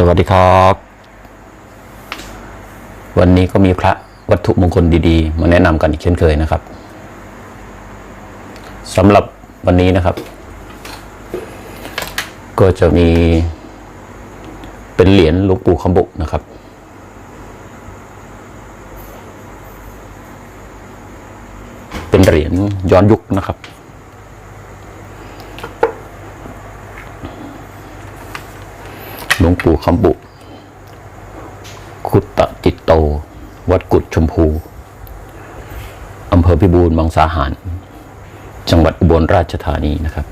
สวัสดีครับ วันนี้ก็มีพระวัตถุมงคลดีๆ มาแนะนำกันอีกเช่นเคยนะครับสำหรับวันนี้นะครับ ก็จะมีเป็นเหรียญหลวงปู่คำบุนะครับ เป็นเหรียญย้อนยุคนะครับ หลวงปู่คำบุคุตตะจิตโต วัดกุดชมพู อำเภอพิบูลมังสาหาร จังหวัดอุบลราชธานีนะครับ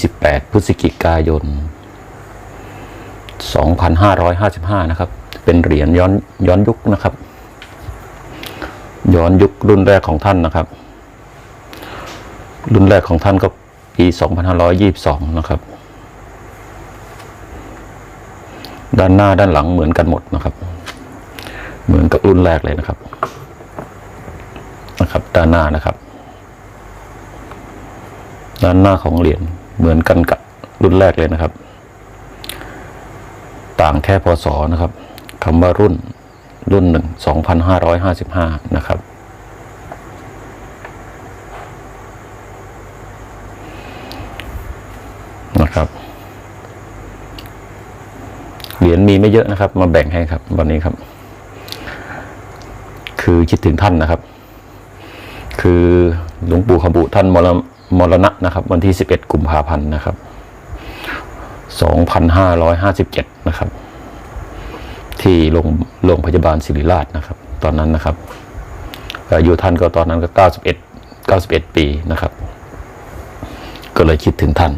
28 พฤศจิกายน 2555 นะครับ เป็นเหรียญย้อนย้อนยุคนะครับ ย้อนยุครุ่นแรกของท่านนะครับ รุ่นแรกของท่านก็ปี 2522 นะครับ ด้านหน้าด้านหลังเหมือนกันหมดนะครับ เหมือนกับรุ่นแรกเลยนะครับ นะครับ ด้านหน้านะครับ ด้านหน้าของเหรียญเหมือนกันกับรุ่นแรกเลยนะครับ ต่างแค่พศนะครับคำว่ารุ่นรุ่นหนึ่งสองพันห้าร้อยห้าสิบห้านะครับนะครับ เห รียญมีไม่เยอะนะครับ มาแบ่งให้ครับวันนี้ครับ คือคิดถึงท่านนะครับ คือหลวงปู่ขบุท่านมรมรณะนะครับ วันที่ 11 กุมภาพันธ์นะครับ 2557 นะครับ ที่โรงโรงพยาบาลศิริราชนะครับ ตอนนั้นนะครับอายุท่านก็ตอนนั้นก็ 91 91 ปีนะครับ ก็เลยคิดถึงท่าน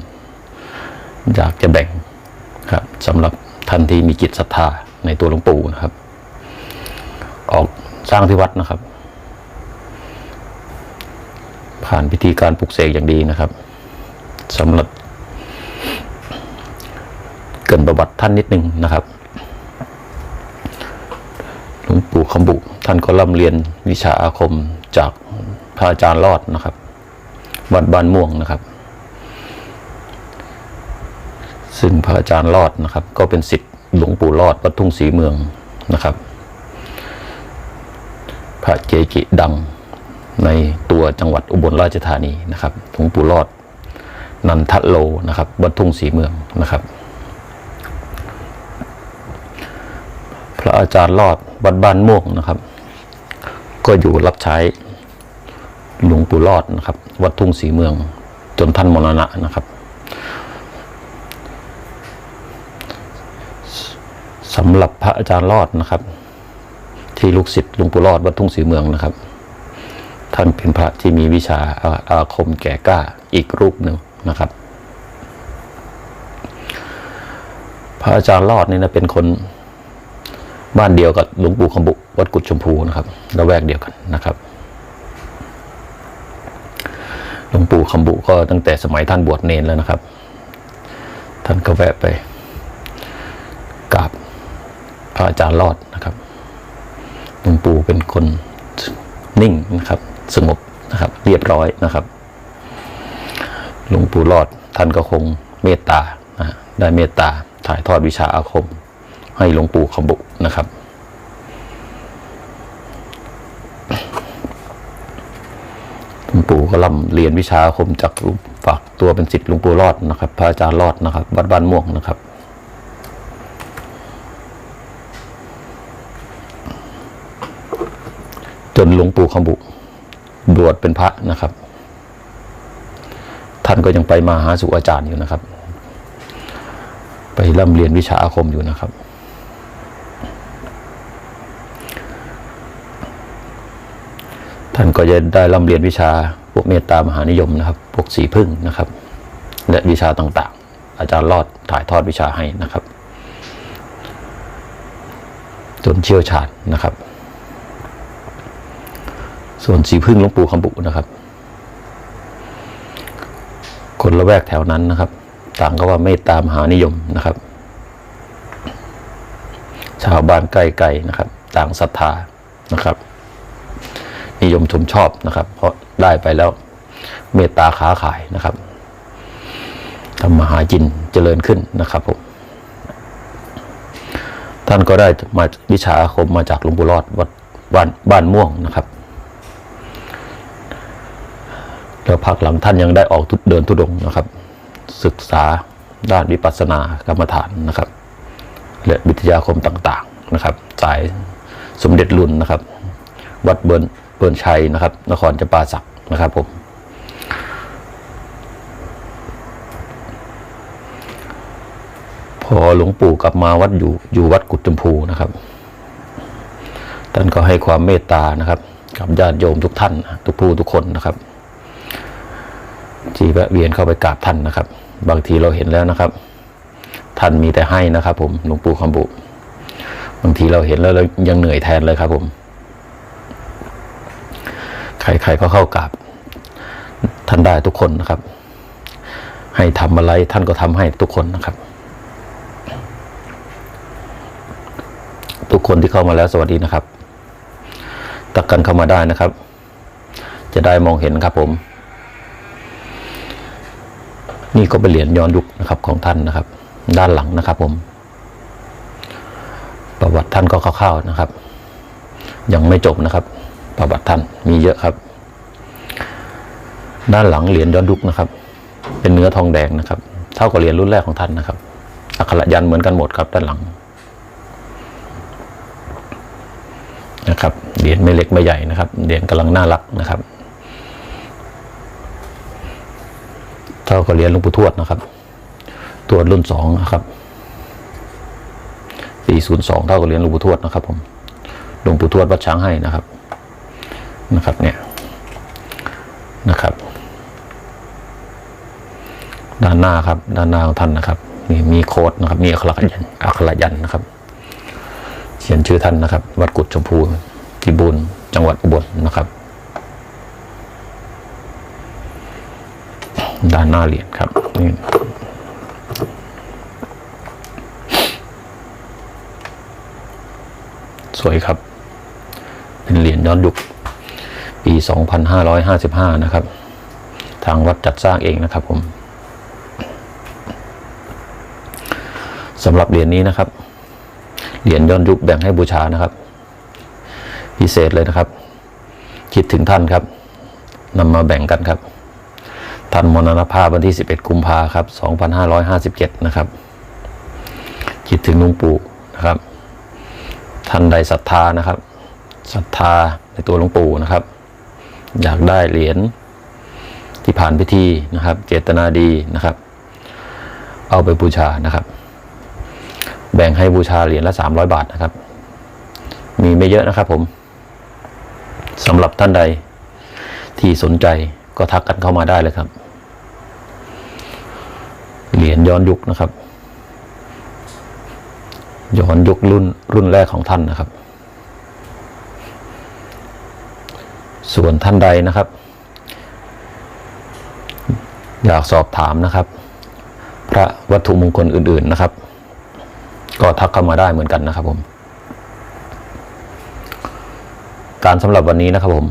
อยากจะแบ่งครับสำหรับ ท่านที่มีจิตศรัทธาในตัวหลวงปู่นะครับ ออกสร้างที่วัดนะครับ ผ่านพิธีการปลุกเสกอย่างดีนะครับสำหรับ เกินประวัติท่านนิดนึงนะครับหลวงปู่คำบุ ท่านก็ร่ำเรียนวิชาอาคมจากพระอาจารย์รอดนะครับวัดบ้านม่วงนะครับ ซึ่งพระอาจารย์รอดนะครับ ก็เป็นสิทธิ์หลวงปู่รอดวัดทุ่งศรีเมืองนะครับ พระเจกิดังในตัวจังหวัดอุบลราชธานีนะครับหลวงปู่รอด นันทโลนะครับวัดทุ่งศรีเมืองนะครับ พระอาจารย์รอดวัดบ้านม่วงนะครับ ก็อยู่รับใช้หลวงปู่รอดนะครับ วัดทุ่งศรีเมือง จนท่านมรณะนะครับ สำหรับพระอาจารย์รอดนะครับ ที่ลูกศิษย์หลวงปู่รอดวัดทุ่งศรีเมืองนะครับ ท่านเป็นพระที่มีวิชาอาอาคมแก่กล้าอีกรูปหนึ่งนะครับ พระอาจารย์รอดนี่นะเป็นคนบ้านเดียวกับหลวงปู่คำบุวัดกุดชมพูนะครับระแวกเดียวกันนะครับหลวงปู่คำบุก็ตั้งแต่สมัยท่านบวชเนนแล้วนะครับ ท่านก็แวะไป ระอาจารย์รอดนะครับหลวงปู่เป็นคนนิ่งนะครับ สงบนะครับ เรียบร้อยนะครับหลวงปู่รอดท่านก็คงเมตตานะได้เมตตาถ่ายทอดวิชาอาคม ให้หลวงปู่คำบุนะครับ หลวงปู่ก็ร่ำเรียนวิชาอาคมจากหลวงฝากตัวเป็นศิษย์หลวงปู่รอดนะครับ พระอาจารย์รอดนะครับ วัดบ้านม่วงนะครับ จนหล วงปู่คำบุบวชเป็นพระนะครับ ท่านก็ยังไปมาหาสู่อาจารย์อยู่นะครับ ไปร่ำเรียนวิชาอาคมอยู่นะครับ ท่านก็จะได้ร่ำเรียนวิชาพวกเมตตามหานิยมนะครับ พวกสีพึ่งนะครับ และวิชาต่างๆ อาจารย์รอดถ่ายทอดวิชาให้นะครับ จนเชี่ยวชาญนะครับ ส่วนสีพึ่งหลวงปู่คำบุนะครับ คนละแวกแถวนั้นนะครับ ต่างก็ว่าเมตตามหานิยมนะครับ ชาวบ้านใกล้ๆนะครับ ต่างศรัทธานะครับ นิยมชมชอบนะครับ เพราะได้ไปแล้วเมตตาค้าขายนะครับทำมาหาจินเจริญขึ้นนะครับผมท่านก็ได้มาวิชาอาคมมาจากหลวงปู่รอดวัดบ้านบ้านม่วงนะครับ แล้วพักหลังท่านยังได้ออกทุดเดินทุดงนะครับ ศึกษาด้านวิปัสสนากรรมฐานนะครับ และวิทยาคมต่างๆนะครับ สายสมเด็จรุ่นนะครับ วัดเบิร์นเบิร์นชัยนะครับ นครจปาสักนะครับผมพอหลวงปู่กลับมาวัดอยู่อยู่วัดกุฎชมพูนะครับ ท่านก็ให้ความเมตตานะครับ กับญาติโยมทุกท่าน ทุกผู้ทุกคนนะครับ ที่แวะเวียนเข้าไปกราบท่านนะครับ บางทีเราเห็นแล้วนะครับ ท่านมีแต่ให้นะครับ ผมหลวงปู่คำบุบางทีเราเห็นแล้วเรายังเหนื่อยแทนเลยครับ ผม ใครๆก็เข้ากราบ ท่านได้ทุกคนนะครับ ให้ทำอะไรท่านก็ทำให้ทุกคนนะครับ ทุกคนที่เข้ามาแล้วสวัสดีนะครับ ตักกันเข้ามาได้นะครับ จะได้มองเห็นครับผม นี่ก็เป็นเหรียญย้อนยุคนะครับของท่านนะครับ ด้านหลังนะครับผม ประวัติท่านก็คร่าวๆนะครับ ยังไม่จบนะครับ ประวัติท่านมีเยอะครับ ด้านหลังเหรียญย้อนยุคนะครับ เป็นเนื้อทองแดงนะครับ เท่ากับเหรียญรุ่นแรกของท่านนะครับ อักขระยันเหมือนกันหมดครับ ด้านหลังนะครับเหรียญไม่เล็กไม่ใหญ่นะครับเหรียญกำลังน่ารักนะครับ เท่า กับเรียญหลวงปู่ทวดนะครับ ทวดรุ่นสองนะครับสี่ศูนย์สองเท่ากับเหรียญหลวงปู่ทวดนะครับ ผมหลวงปู่ทวดวัดช้างให้นะครับนะครับเนี่ยนะครับ ด้านหน้าครับ ด้านหน้าของท่านนะครับมีมีโค้ดนะครับ มีอักขระยันอักขระยันนะครับ เขียนชื่อท่านนะครับ วัดกุฎชมพูพิบูลจังหวัดอุบลนะครับ ด้านหน้าเหรียญครับนี่สวยครับ เป็นเหรียญย้อนยุคปี 2555 นะครับ ทางวัดจัดสร้างเองนะครับผมสำหรับเหรียญนี้นะครับ เหรียญย้อนยุคแบ่งให้บูชานะครับ พิเศษเลยนะครับ คิดถึงท่านครับนำมาแบ่งกันครับ ท่านมรณภาพวันที่ 11 กุมภาครับ 2557 นะครับ คิดถึงหลุงปู่นะครับ ท่านใดศรัทธานะครับ ศรัทธาในตัวหลวงปู่นะครับ อยากได้เหรียญที่ผ่านพิธีนะครับ เจตนาดีนะครับ เอาไปบูชานะครับ แบ่งให้บูชาเหรียญละสามร้อยบาทนะครับ มีไม่เยอะนะครับผมสำหรับท่านใดที่สนใจ ก็ทักกันเข้ามาได้เลยครับ เหรียญย้อนยุคนะครับ ย้อนยุครุ่นรุ่นแรกของท่านนะครับ ส่วนท่านใดนะครับ อยากสอบถามนะครับ พระวัตถุมงคลอื่น ๆนะครับ ก็ทักเข้ามาได้เหมือนกันนะครับผม การสำหรับวันนี้นะครับผม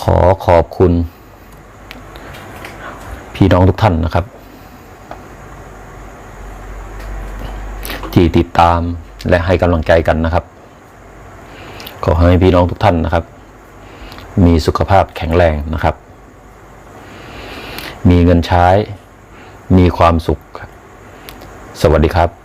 ขอ ขอบคุณ พี่น้องทุกท่านนะครับ ที่ติดตามและให้กำลังใจกันนะครับ ขอให้พี่น้องทุกท่านนะครับ มีสุขภาพแข็งแรงนะครับ มีเงินใช้ มีความสุข สวัสดีครับ